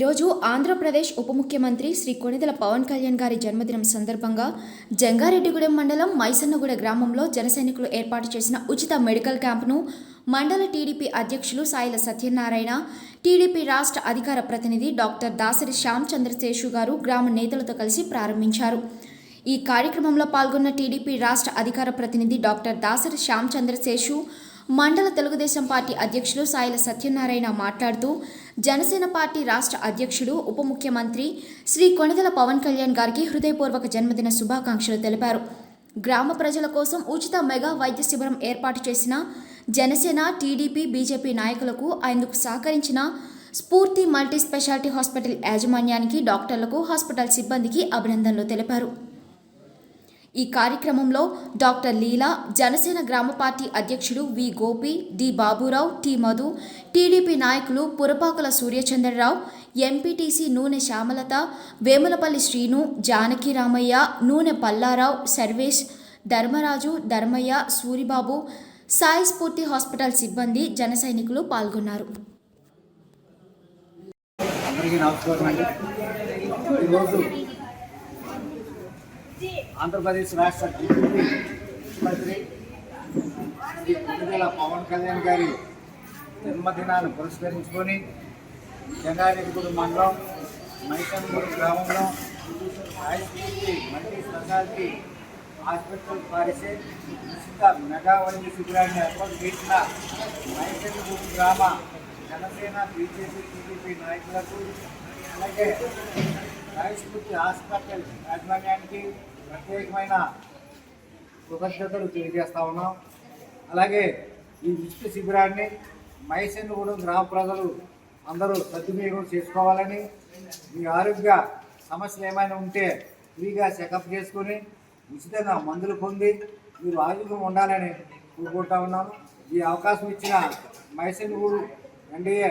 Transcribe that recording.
ఈరోజు ఆంధ్రప్రదేశ్ ఉప ముఖ్యమంత్రి శ్రీ కొణిదల పవన్ కళ్యాణ్ గారి జన్మదినం సందర్భంగా జంగారెడ్డిగూడెం మండలం మైసన్నగూడ గ్రామంలో జనసైనికులు ఏర్పాటు చేసిన ఉచిత మెడికల్ క్యాంప్ను మండల టీడీపీ అధ్యక్షులు సాయిల సత్యనారాయణ టీడీపీ రాష్ట్ర అధికార ప్రతినిధి డాక్టర్ దాసరి శ్యామ్ చంద్రశేషు గారు గ్రామ నేతలతో కలిసి ప్రారంభించారు. ఈ కార్యక్రమంలో పాల్గొన్న టీడీపీ రాష్ట్ర అధికార ప్రతినిధి డాక్టర్ దాసరి శ్యామ్ చంద్రశేషు మండల తెలుగుదేశం పార్టీ అధ్యక్షులు సాయిల సత్యనారాయణ మాట్లాడుతూ జనసేన పార్టీ రాష్ట్ర అధ్యక్షుడు ఉప ముఖ్యమంత్రి శ్రీ కొణిదల పవన్ కళ్యాణ్ గారికి హృదయపూర్వక జన్మదిన శుభాకాంక్షలు తెలిపారు. గ్రామ ప్రజల కోసం ఉచిత మెగా వైద్య శిబిరం ఏర్పాటు చేసిన జనసేన టీడీపీ బీజేపీ నాయకులకు అందుకు సహకరించిన స్ఫూర్తి మల్టీ స్పెషాలిటీ హాస్పిటల్ యాజమాన్యానికి డాక్టర్లకు హాస్పిటల్ సిబ్బందికి అభినందనలు తెలిపారు. ఈ కార్యక్రమంలో డాక్టర్ లీలా జనసేన గ్రామ పార్టీ అధ్యక్షుడు V Gopi D Baburao T Madhu TDP నాయకులు పురపాకుల సూర్యచంద్రరావు ఎంపీటీసీ నూనె శ్యామలత వేములపల్లి శ్రీను జానకి రామయ్య నూనె పల్లారావు సర్వేష్ ధర్మరాజు ధర్మయ్య సూరిబాబు సాయి స్ఫూర్తి హాస్పిటల్ సిబ్బంది జన సైనికులు పాల్గొన్నారు. ఈరోజు ఆంధ్రప్రదేశ్ రాష్ట్ర డిప్యూటీ ముఖ్యమంత్రి శ్రీ పుట్టుదల పవన్ కళ్యాణ్ గారి జన్మదినాన్ని పురస్కరించుకొని జంగారెడ్డిగూడ మండలం మైసన్గూడ గ్రామంలో ఆయుష్మీ మల్టీ స్పెషాలిటీ హాస్పిటల్ పారిసే ఉచిత మెగా వైద్య శిబిరాన్ని ఏర్పాటు చేసిన మైసన్గూడ గ్రామ జనసేన బీజేపీ టీడీపీ నాయకులకు అలాగే రాయస్ఫూర్తి హాస్పిటల్ యాజమాన్యానికి ప్రత్యేకమైన కృతజ్ఞతలు తెలియజేస్తా ఉన్నాం. అలాగే ఈ ఉచిత శిబిరాన్ని మైసన్నగూడెం గ్రామ ప్రజలు అందరూ సద్వినియోగం చేసుకోవాలని మీ ఆరోగ్య సమస్యలు ఏమైనా ఉంటే ఫ్రీగా చెకప్ చేసుకొని ఉచితంగా మందులు పొంది మీరు ఆరోగ్యం ఉండాలని కోరుకుంటా ఉన్నాను. ఈ అవకాశం ఇచ్చిన మైసెన్గూడు ఎన్డీఏ